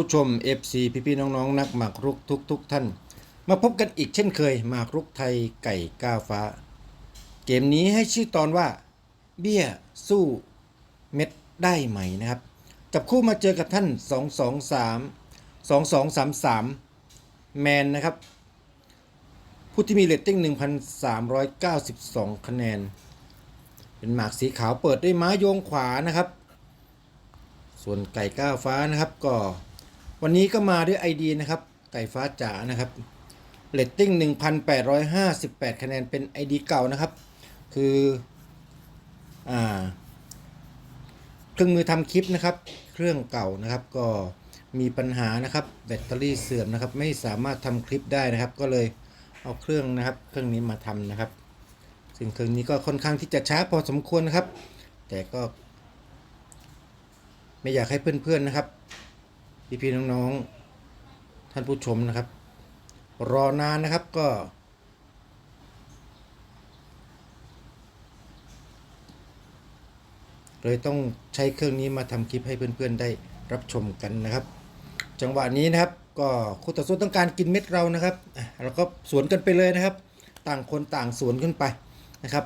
ผู้ชม FC พี่ๆน้องๆนักหมากรุกทุกทุกๆท่าน มาพบกันอีกเช่นเคยหมากรุกไทยไก่ก้าวฟ้า เกมนี้ให้ชื่อตอนว่า เบี้ยสู้เม็ดได้ไหมนะครับ จับคู่มาเจอกับท่าน 223 2233 แมนนะครับ ผู้ที่มีเรตติ้ง 1,392 คะแนน เป็นหมากสีขาวเปิดด้วยม้าโยงขวานะครับ ส่วนไก่ก้าวฟ้านะครับก็ วันนี้ก็มาด้วย ID นะครับ ไก่ฟ้าจ๋านะครับเรตติ้ง 1,858 คะแนนเป็น ID เก่านะครับ คืออ่าเครื่องมือทำคลิปนะครับ เครื่องเก่านะครับ ก็มีปัญหานะครับ แบตเตอรี่เสื่อมนะครับ ไม่สามารถทำคลิปได้นะครับ ก็เลยเอาเครื่องนะครับ เครื่องนี้มาทำนะครับ ซึ่งเครื่องนี้ก็ค่อนข้างที่จะช้าพอสมควรนะครับ แต่ก็ ไม่อยากให้เพื่อนๆนะครับ พี่ๆน้องๆ ท่านผู้ชมนะครับ รอนานนะครับก็ เลยต้องใช้เครื่องนี้มาทำคลิปให้เพื่อนๆได้รับชมกันนะครับ จังหวะนี้นะครับก็คู่ต่อสู้ต้องการกินเม็ดเรานะครับเราก็สวนกันไปเลยนะครับ ต่างคนต่างสวนขึ้นไปนะครับ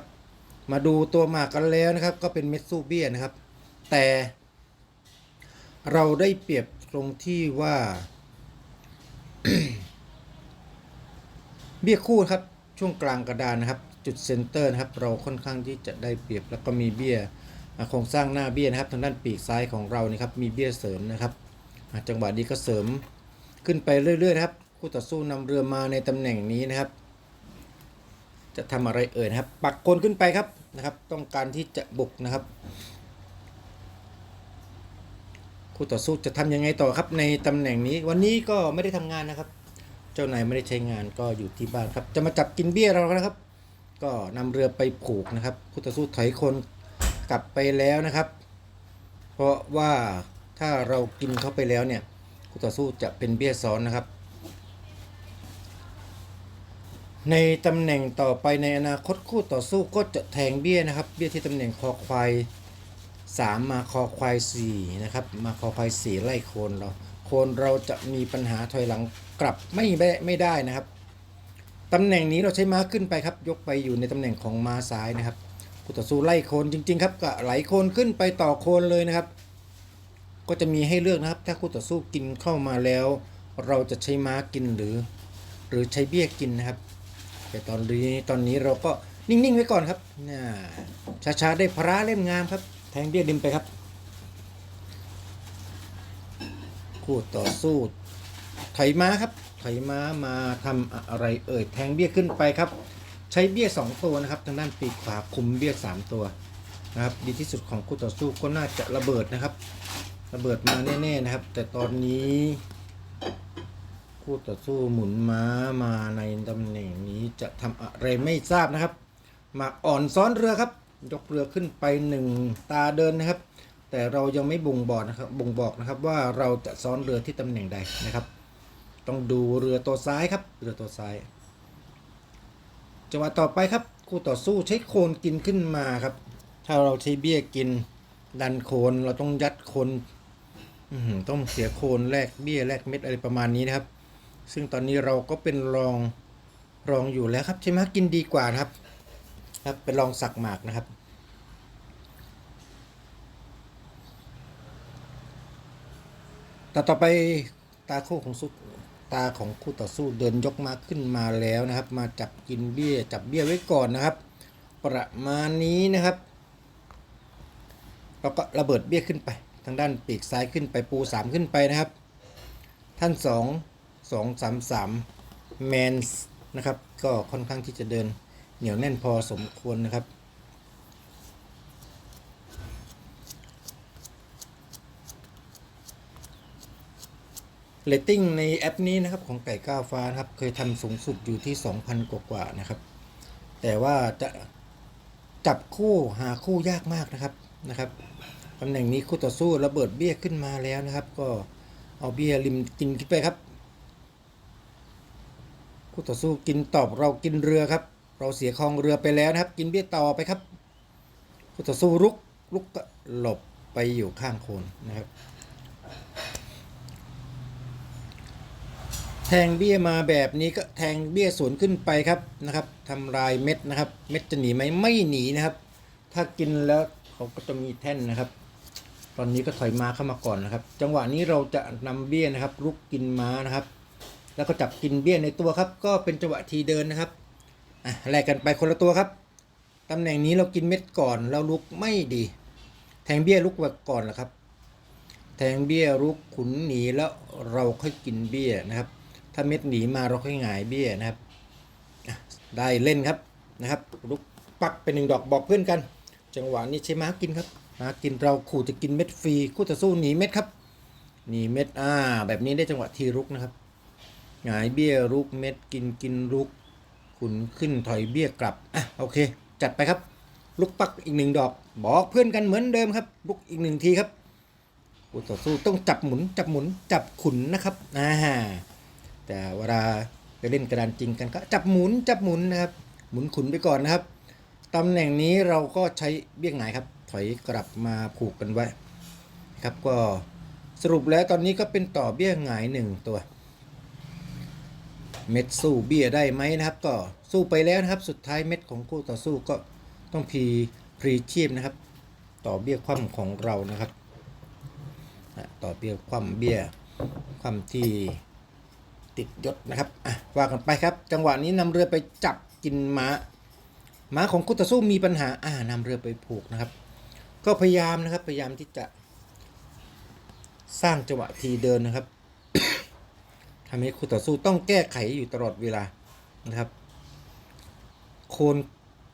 มาดูตัวหมากกันแล้วนะครับ ก็เป็นเม็ดสู้เบี้ยนะครับ แต่เราได้เปรียบ ตรงที่ว่า เบี้ยคู่ครับ ช่วงกลางกระดานนะครับ จุดเซนเตอร์นะครับ เราค่อนข้างที่จะได้เปรียบ แล้วก็มีเบี้ยโครงสร้างหน้าเบี้ยนะครับ ทางด้านปีกซ้ายของเรานี่ครับ มีเบี้ยเสริมนะครับ จังหวะนี้ก็เสริมขึ้นไปเรื่อยๆครับ คู่ต่อสู้นำเรือมาในตำแหน่งนี้นะครับ จะทำอะไรเอ่ยนะครับ ปักกลขึ้นไปครับนะครับ ต้องการที่จะบุกนะครับ คู่ต่อสู้จะทำยังไงต่อครับในตำแหน่งนี้ วันนี้ก็ไม่ได้ทำงานนะครับ เจ้านายไม่ได้ใช้งานก็อยู่ที่บ้านครับ จะมาจับกินเบี้ยเรานะครับ ก็นำเรือไปผูกนะครับคู่ต่อสู้ถอยคนกลับไปแล้วนะครับ เพราะว่าถ้าเรากินเข้าไปแล้วเนี่ยคู่ต่อสู้จะเป็นเบี้ยซ้อนนะครับ ในตำแหน่งต่อไปในอนาคตคู่ต่อสู้ก็จะแทงเบี้ยนะครับ เบี้ยที่ตำแหน่งคอควาย สามมาคอควายสี่นะครับ มาคอควายสี่ไล่โคนเรา โคนเราจะมีปัญหาถอยหลังกลับไม่ได้ไม่ได้นะครับตำแหน่งนี้เราใช้ม้าขึ้นไปครับ ยกไปอยู่ในตำแหน่งของม้าซ้ายนะครับคู่ต่อสู้ไล่โคนจริง ๆ ครับก็ไหลโคนขึ้นไปต่อโคนเลยนะครับ ก็จะมีให้เลือกนะครับ ถ้าคู่ต่อสู้กินเข้ามาแล้ว เราจะใช้ม้ากินหรือ หรือใช้เบี้ยกินนะครับ แต่ตอนนี้ตอนนี้เราก็นิ่งๆไว้ก่อนครับน่าช้าๆได้พระเล่มงามครับ แทงเบี้ยดิมไปครับ คู่ต่อสู้ไถม้าครับ ไถม้ามาทำอะไรเอ่ยแทงเบี้ยขึ้นไปครับ ใช้เบี้ย 2 ตัวนะครับ ทางด้านปีกขวาคุมเบี้ย 3 ตัวนะครับ ดีที่สุดของคู่ต่อสู้ก็น่าจะระเบิดนะครับ ระเบิดมาแน่ๆนะครับ แต่ตอนนี้ คู่ต่อสู้หมุนม้ามาในตำแหน่งนี้จะทำอะไรไม่ทราบนะครับ มาอ่อนซ้อนเรือครับ ยกเรือขึ้นไปหนึ่งตาเดินนะครับ แต่เรายังไม่บ่งบอกนะครับ บ่งบอกนะครับว่าเราจะซ้อนเรือที่ตำแหน่งใดนะครับ ต้องดูเรือตัวซ้ายครับ เรือตัวซ้าย จังหวะต่อไปครับคู่ต่อสู้ใช้โคนกินขึ้นมาครับ ถ้าเราใช้เบี้ยกินดันโคนเราต้องยัดโคนต้องเสียโคนแลกเบี้ยแลกเม็ดอะไรประมาณนี้นะครับ ซึ่งตอนนี้เราก็เป็นรองรองอยู่แล้วครับใช่ไหมกินดีกว่าครับ ครับเป็นรองสักหมากนะครับ ตาต่อไปตาคู่ของสุดตาของคู่ต่อสู้เดินยกมาขึ้นมาแล้วนะครับ มาจับกินเบี้ยจับเบี้ยไว้ก่อนนะครับ ประมาณนี้นะครับแล้วก็ระเบิดเบี้ยขึ้นไป ทางด้านปีกซ้ายขึ้นไปปูสามขึ้นไปนะครับ ท่านสองสองสามสามแมนส์นะครับ ก็ค่อนข้างที่จะเดิน เหนียวแน่นพอสมควรนะครับ เรตติ้งในแอปนี้นะครับของไก่ก้าวฟ้านะครับเคยทำสูงสุดอยู่ที่ 2,000 กว่ากว่าๆนะครับ แต่ว่าจะจับคู่หาคู่ยากมากนะครับนะครับตำแหน่งนี้คู่ต่อสู้ระเบิดเบี้ยขึ้นมาแล้วนะครับ ก็เอาเบี้ยริมกินขึ้นไปครับ คู่ต่อสู้กินตอบเรากินเรือครับ เราเสียคลองเรือไปแล้วนะครับ กินเบี้ยต่อไปครับคู่ต่อสู้ลุกลุกก็หลบไปอยู่ข้างโคนนะครับ แทงเบี้ยมาแบบนี้ก็แทงเบี้ยสวนขึ้นไปครับนะครับทำลายเม็ดนะครับ เม็ดจะหนีไหมไม่หนีนะครับ ถ้ากินแล้วเขาก็จะมีแท่นนะครับ ตอนนี้ก็ถอยม้าเข้ามาก่อนนะครับ จังหวะนี้เราจะนำเบี้ยนะครับลุกกินม้านะครับ แล้วก็จับกินเบี้ยในตัวครับ ก็เป็นจังหวะทีเดินนะครับ อะแลกกันไปคนละตัวครับ ตำแหน่งนี้เรากินเม็ดก่อนแล้วลุกไม่ดี แทงเบี้ยลุกไว้ก่อนแหละครับ แทงเบี้ยลุกขุนหนีแล้วเราค่อยกินเบี้ยนะครับ ถ้าเม็ดหนีมาเราค่อยหงายเบี้ยนะครับได้เล่นครับนะครับลุกปักเป็นหนึ่งดอกบอกเพื่อนกัน จังหวะนี้ใช้ม้ากินครับม้ากินเราขู่จะกินเม็ดฟรีคู่ต่อสู้หนีเม็ดครับหนีเม็ดอ่าแบบนี้ได้จังหวะทีรุกนะครับหงายเบี้ยรุกเม็ดกินกินรุก ขุนขึ้นถอยเบี้ยกลับ อะโอเค จัดไปครับลุกปักอีกหนึ่งดอก บอกเพื่อนกันเหมือนเดิมครับลุกอีกหนึ่งทีครับคู่ต่อสู้ต้องจับหมุนจับหมุนจับขุนนะครับอ่าแต่เวลาไปเล่นกระดานจริงกันก็จับหมุนจับหมุนนะครับ หมุนขุนไปก่อนนะครับตำแหน่งนี้เราก็ใช้เบี้ยหงายครับ ถอยกลับมาผูกกันไว้ครับก็สรุปแล้วตอนนี้ก็เป็นต่อเบี้ยหงายหนึ่งตัว เม็ดสู้เบี้ยได้ไหมนะครับ ก็สู้ไปแล้วนะครับ สุดท้ายเม็ดของคู่ต่อสู้ก็ต้องพีพรีชีพนะครับ ต่อเบี้ยคว่ำของเรานะครับต่อเบี้ยคว่ำเบี้ยคว่ำที่ติดยศนะครับอะว่ากันไปครับ จังหวะนี้นำเรือไปจับกินม้าม้าของคู่ต่อสู้มีปัญหาอ่านำเรือไปผูกนะครับ ก็พยายามนะครับพยายามที่จะสร้างจังหวะทีเดินนะครับ ทำให้คู่ต่อสู้ต้องแก้ไขอยู่ตลอดเวลานะครับ โคน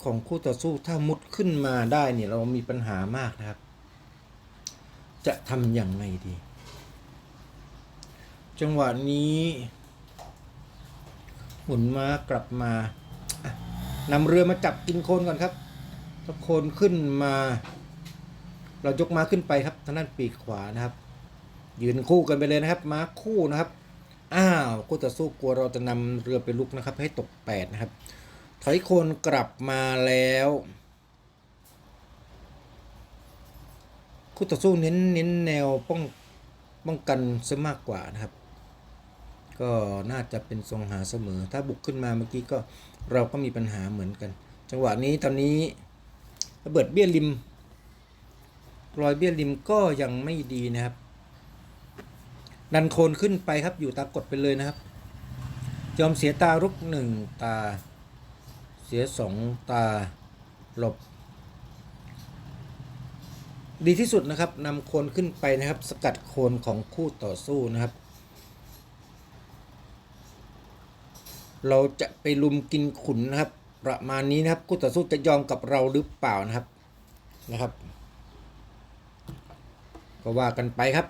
ของคู่ต่อสู้ถ้ามุดขึ้นมาได้เนี่ยเรามีปัญหามากนะครับ จะทำอย่างไรดี จังหวะนี้หมุนมากลับมานำเรือมาจับกินโคนก่อนครับถ้าโคนขึ้นมา เรายกม้าขึ้นไปครับทางด้านปีกขวานะครับ ยืนคู่กันไปเลยนะครับ ม้าคู่นะครับ อ้าวคู่ต่อสู้กลัวเราจะนำเรือไปลุกนะครับ ให้ตกแปดนะครับ ถอยโคนกลับมาแล้วคู่ต่อสู้เน้นเน้นแนวป้องป้องกันซะมากกว่านะครับ ก็น่าจะเป็นทรงหาเสมอ ถ้าบุกขึ้นมาเมื่อกี้ก็เราก็มีปัญหาเหมือนกัน จังหวะนี้ตอนนี้ระเบิดเบี้ยริมรอยเบี้ยริมก็ยังไม่ดีนะครับ ดันโคนขึ้นไปครับอยู่ตากดไปเลยนะครับ ยอมเสียตารุกหนึ่งตา เสียสองตาหลบ ดีที่สุดนะครับนำโคนขึ้นไปนะครับ สกัดโคนของคู่ต่อสู้นะครับ เราจะไปลุมกินขุนนะครับ ประมาณนี้นะครับ คู่ต่อสู้จะยอมกับเราหรือเปล่านะครับนะครับ ก็ว่ากันไปครับ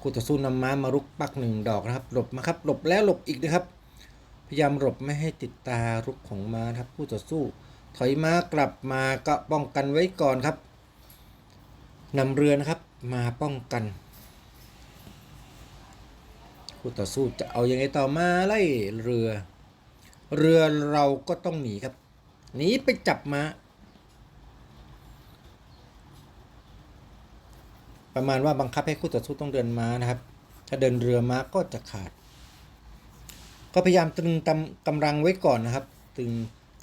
คู่ต่อสู้นำม้ามารุกปักหนึ่งดอกนะครับ หลบมาครับ หลบแล้วหลบอีกนะครับ พยายามหลบไม่ให้ติดตารุกของม้าครับคู่ต่อสู้ ถอยม้ากลับมาก็ป้องกันไว้ก่อนครับนำเรือนะครับมาป้องกันคู่ต่อสู้จะเอาอยัางไงต่อมาไล่เรือ เรือเราก็ต้องหนีครับหนีไปจับม้า ประมาณว่าบังคับให้คู่ต่อสู้ต้องเดินม้านะครับ ถ้าเดินเรือม้าก็จะขาด ก็พยายามตรึงตำกำลังไว้ก่อนนะครับตึง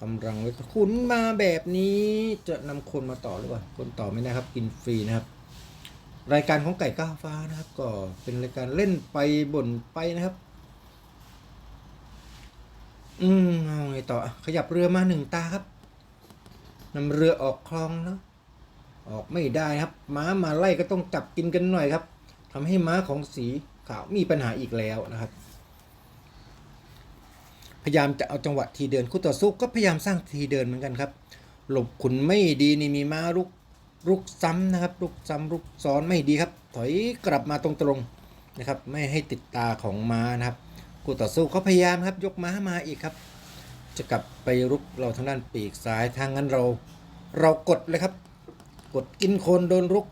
กำลังไว้ขุนมาแบบนี้จะนำคนมาต่อหรือเปล่าคนต่อไม่ได้ครับกินฟรีนะครับ รายการของไก่ก้าวฟ้านะครับ ก็เป็นรายการเล่นไปบ่นไปนะครับ อืมเอาไงต่อขยับเรือมาหนึ่งตาครับนำเรือออกคลองแล้ว ออกไม่ได้ครับ ม้ามาไล่ก็ต้องจับกินกันหน่อยครับทำให้ม้าของสีขาวมีปัญหาอีกแล้วนะครับ พยายามจะเอาจังหวะทีเดินคู่ต่อสู้ก็พยายามสร้างทีเดินเหมือนกันครับ หลบขุนไม่ดีนี่มีม้าลุกลุกซ้ำนะครับลุกซ้ำลุกซ้อนไม่ดีครับ ถอยกลับมาตรงๆนะครับ ไม่ให้ติดตาของม้านะครับคู่ต่อสู้เขาพยายามครับ ยกม้ามาอีกครับ จะกลับไปรุกเราทางด้านปีกซ้ายทางนั้นเรา เรากดเลยครับ กดกินโคนโดนรุก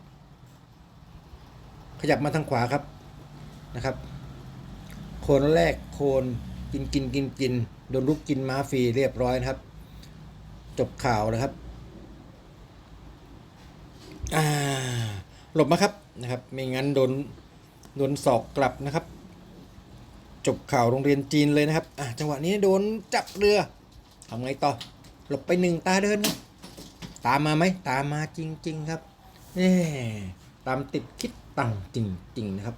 ขยับมาทางขวาครับนะครับ โคนแรกโคนกินกินกินกินโดนรุกกินม้าฟรีเรียบร้อยนะครับ จบข่าวนะครับอ่าหลบมาครับนะครับ ไม่งั้นโดนโดนศอกกลับนะครับ จบข่าวโรงเรียนจีนเลยนะครับอะจังหวะนี้โดนจับเรือทำไงต่อหลบไปหนึ่งตาเดินครับ ตามมาไหมตามมาจริง ๆ ครับเน่ตามติดคิดตังจริง ๆ นะครับ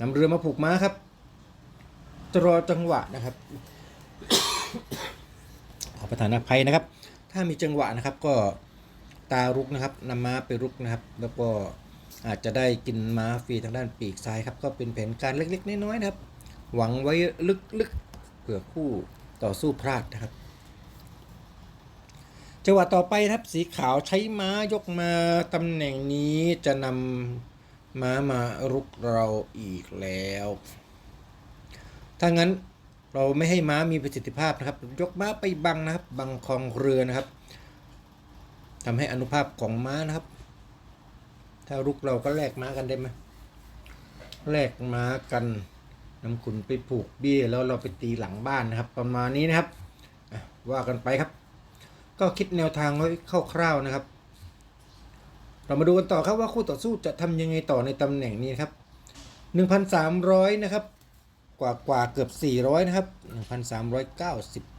นำเรือมาผูกม้าครับจรอจังหวะนะครับขอประทานอภัยนะครับ ถ้ามีจังหวะนะครับก็ตารุกนะครับนำม้าไปรุกนะครับ แล้วก็อาจจะได้กินม้าฟรีทางด้านปีกซ้ายครับก็เป็นแผนการเล็กๆน้อยๆนะครับ หวังไว้ลึกๆเผื่อคู่ต่อสู้พลาดนะครับ จังหวะต่อไปครับสีขาวใช้ม้ายกมาตำแหน่งนี้จะนำม้ามารุกเราอีกแล้ว ถ้างั้นเราไม่ให้ม้ามีประสิทธิภาพนะครับ ยกม้าไปบังนะครับบังคลองเรือนะครับทำให้อนุภาพของม้านะครับ ถ้ารุกเราก็แลกม้ากันได้ไหมแลกม้ากันนำขุนไปผูกเบี้ยแล้วเราไปตีหลังบ้านนะครับ ประมาณนี้นะครับว่ากันไปครับ ก็คิดแนวทางไว้คร่าวๆนะครับ เรามาดูกันต่อครับว่าคู่ต่อสู้จะทำยังไงต่อในตำแหน่งนี้นครับ 1,300 นะครับ กว่ากว่าเกือบ 400 นะครับ 1,390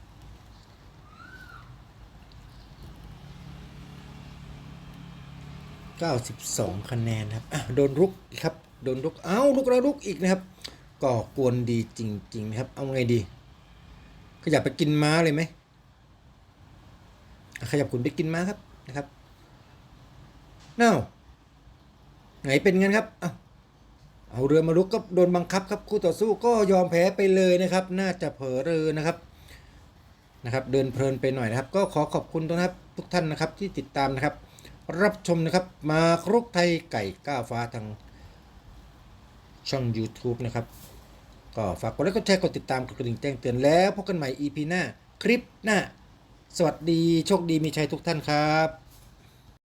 92คะแนนครับอะโดนรุกครับ โดนรุก เอ้ารุกแล้วรุกอีกนะครับก็กวนดีจริงๆนะครับ เอาไงดี ขยับไปกินม้าเลยไหม ขยับขุนไปกินมาครับนะครับเน้าไหนเป็นงั้นครับเอาเอาเรือมารุกก็โดนบังคับครับคู่ต่อสู้ก็ยอมแพ้ไปเลยนะครับ น่าจะเผลอเรือนะครับนะครับ เดินเพลินไปหน่อยนะครับ ก็ขอขอบคุณนะครับทุกท่านนะครับที่ติดตามนะครับ รับชมนะครับมาครุกไทยไก่ก้าวฟ้าทางช่อง YouTube นะครับ ก็ฝากกดไลค์กดแชร์กดติดตามกดกระดิ่งแจ้งเตือนแล้วพบกันใหม่ EP หน้า คลิปหน้า สวัสดีโชคดีมีชัยทุกท่านครับ